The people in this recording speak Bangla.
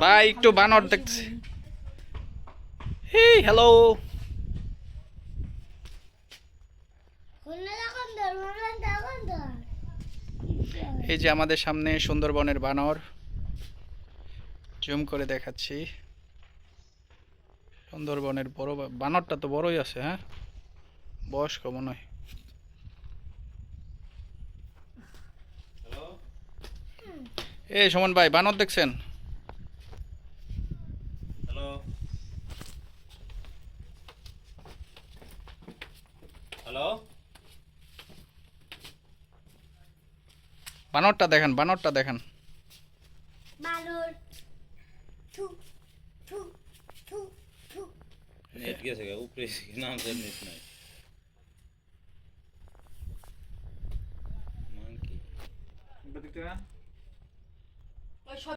ভাই একটু বানর দেখছি হেই হ্যালো এই যে আমাদের সামনে সুন্দরবনের বানর। জুম করে দেখাচ্ছি। সুন্দরবনের বড় বানরটা তো বড়ই আছে হ্যাঁ? বয়স্ক মনে হয়। এ সুমন ভাই বানর দেখছেন? হ্যালো হ্যালো বানরটা দেখেন বানরটা দেখেন। বানর। থু থু থু থু। নেট গেছে উপরে নাম নেট নাই। মাংকি ওই সব